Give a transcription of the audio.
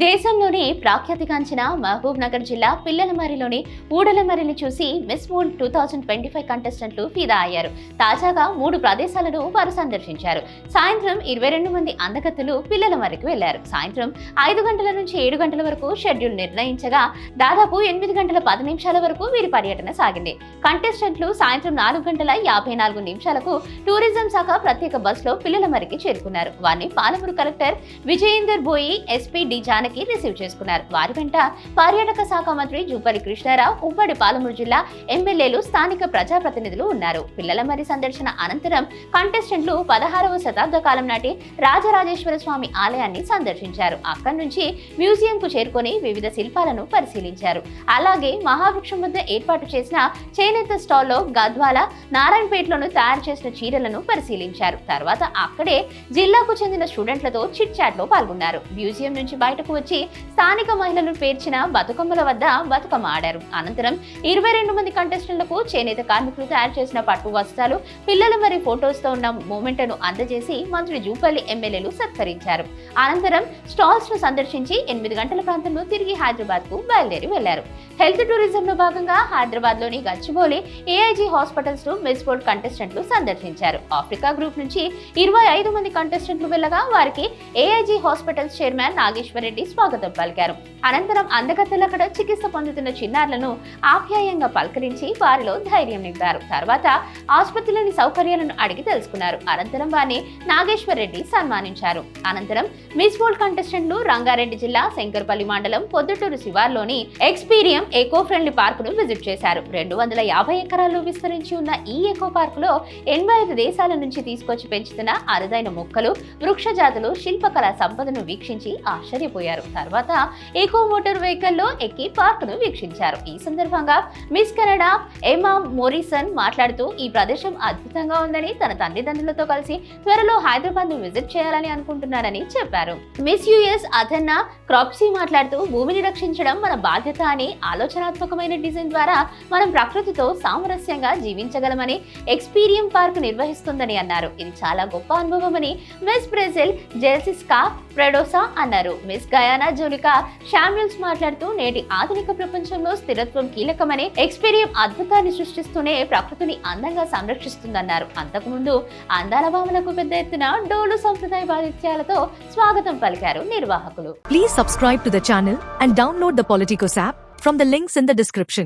దేశంలోని ప్రాఖ్యాతిగాంచిన మహబూబ్ నగర్ జిల్లా పిల్లలమరిలోని ఊడలమరిని చూసి Miss World two thousand twenty five కంటెస్టెంట్లు ఫిదా అయ్యారు. తాజాగా మూడు ప్రదేశాలను వారు సందర్శించారు. సాయంత్రం ఇరవై రెండు మంది అందగత్తులు పిల్లలమరికి వెళ్ళారు సాయంత్రం ఐదు గంటల నుంచి ఏడు గంటల వరకు షెడ్యూల్ నిర్ణయించగా దాదాపు ఎనిమిది గంటల పది నిమిషాల వరకు వీరి పర్యటన సాగింది. కంటెస్టెంట్లు సాయంత్రం నాలుగు గంటల యాభై నాలుగు నిమిషాలకు టూరిజం శాఖ ప్రత్యేక బస్సులో పిల్లలమరికి చేరుకున్నారు. వారిని పాలమూరు కలెక్టర్ విజయేందర్ బోయి ఎస్పీ డి జానకి రిసీవ్ చేసుకున్నారు. వారి వెంట పర్యాటక శాఖ మంత్రి జూపల్లి కృష్ణారావు ఉమ్మడి పాలమూరు జిల్లా ఎమ్మెల్యేలు స్థానిక ప్రజాప్రతినిధులు ఉన్నారు. పిల్లలమరి సందర్శన అనంతరం కంటెస్టెంట్లు పదహారవ శతాబ్ద కాలం నాటి రాజరాజేశ్వర స్వామి ఆలయాన్ని సందర్శించారు. అక్కడి నుంచి మ్యూజియం కు చేరుకొని వివిధ శిల్పాలను పరిశీలించారు. అలాగే మహావృక్షం వద్ద ఏర్పాటు చేసిన చేనేత స్టాల్లో గద్వాల నారాయణపేటలోను తయారు చేసిన చీరలను పరిశీలించారు. తర్వాత అక్కడే జిల్లాకు చెందిన స్టూడెంట్లతో చిట్ చాట్లో పాల్గొన్నారు. మ్యూజియం నుంచి బయటకు వచ్చి స్థానిక మహిళలు పేర్చిన బతుకమ్మల వద్ద బతుకమ్మ ఆడారు అనంతరం ఇరవై రెండు మంది కంటెస్టెంట్లకు చేనేత కార్మికులు తయారు చేసిన పట్టు వస్త్రాలు పిల్లల మరి ఫొటోస్తో ఉన్న మూమెంట్ను అందజేసి మంత్రి జూపల్లి ఎమ్మెల్యేలు సత్కరించారు. అనంతరం స్టాల్స్ను సందర్శించి ఎనిమిది గంటల ప్రాంతంలో తిరిగి హైదరాబాద్కు బయలుదేరి వెళ్ళారు హెల్త్ టూరిజం లో భాగంగా హైదరాబాద్లోని గచ్చిబౌలి ఏఐజీ హాస్పిటల్స్ను మిస్ వరల్డ్ కంటెస్టెంట్లు సందర్శించారు. ఆఫ్రికా గ్రూప్ నుంచి ఇరవై ఐదు మంది కంటెస్టెంట్లు వెళ్ళగా వారికి AIG hospitals chairman Nageshwar Reddy స్వాగతం పలికారు. అనంతరం అందగత్తెలు అక్కడ చికిత్స పొందుతున్న చిన్నారులను ఆప్యాయంగా పలకరించి వారిలో ధైర్యం నింపారు. తర్వాత ఆసుపత్రిలోని సౌకర్యాలను అడిగి తెలుసుకున్నారు. అనంతరం వారిని నాగేశ్వర్ రెడ్డి సన్మానించారు. అనంతరం మిస్ వరల్డ్ కంటెస్టెంట్లు రంగారెడ్డి జిల్లా శంకర్పల్లి మండలం పొద్దుటూరు శివార్లోని ఎక్స్పీరియం ఎకో ఫ్రెండ్లీ పార్క్ను విజిట్ చేశారు. రెండు వందల యాభై ఎకరాల్లో విస్తరించి ఉన్న ఈ ఎకో పార్క్లో ఎనభై ఐదు దేశాల నుంచి తీసుకొచ్చి పెంచుతున్న అరుదైన మొక్కలు వృక్ష జాతులు శిల్పకళా సంపదను వీక్షించి ఆశ్చర్యపోయారు. తర్వాత ఎకో మోటార్ వెహికల్లో ఎక్కి పార్క్ను వీక్షించారు. ఈ సందర్భంగా మిస్ కెనడా ఎమా మోరిసన్ మాట్లాడుతూ ఈ ప్రదేశం అద్భుతంగా ఉందని తన తల్లిదండ్రులతో కలిసి త్వరలో హైదరాబాద్ను విజిట్ చేయాలని అనుకుంటున్నారని చెప్పారు. మిస్ యుఎస్ అథన్నా క్రాప్సీ మాట్లాడుతూ భూమిని రక్షించడం మన బాధ్యత అని ఆలోచనాత్మకమైన డిజైన్ ద్వారా మనం ప్రకృతితో సామరస్యంగా జీవించగలమని ఎక్స్పీరియం పార్క్ నిర్వహిస్తుందని అన్నారు. ఇది చాలా గొప్ప అనుభవమని మిస్ బ్రెజిల్ జెల్సిస్కా ప్రెడోసా అన్నారు. మిస్ గయానా జోలికా శామ్యుల్స్ మాట్లాడుతూ నేటి ఆధునిక ప్రపంచంలో స్థిరత్వం కీలకమని ఎక్స్పీరియం అద్భుతాన్ని సృష్టిస్తూనే ప్రకృతిని అందంగా సంరక్షిస్తుందన్నారు. అంతకుముందు అందాల భావనకు పెద్ద ఎత్తున డోలు సంప్రదాయ వాదిత్యాలతో స్వాగతం పలికారు నిర్వాహకులు. Please subscribe to the channel and download the Politikos app from the links in the description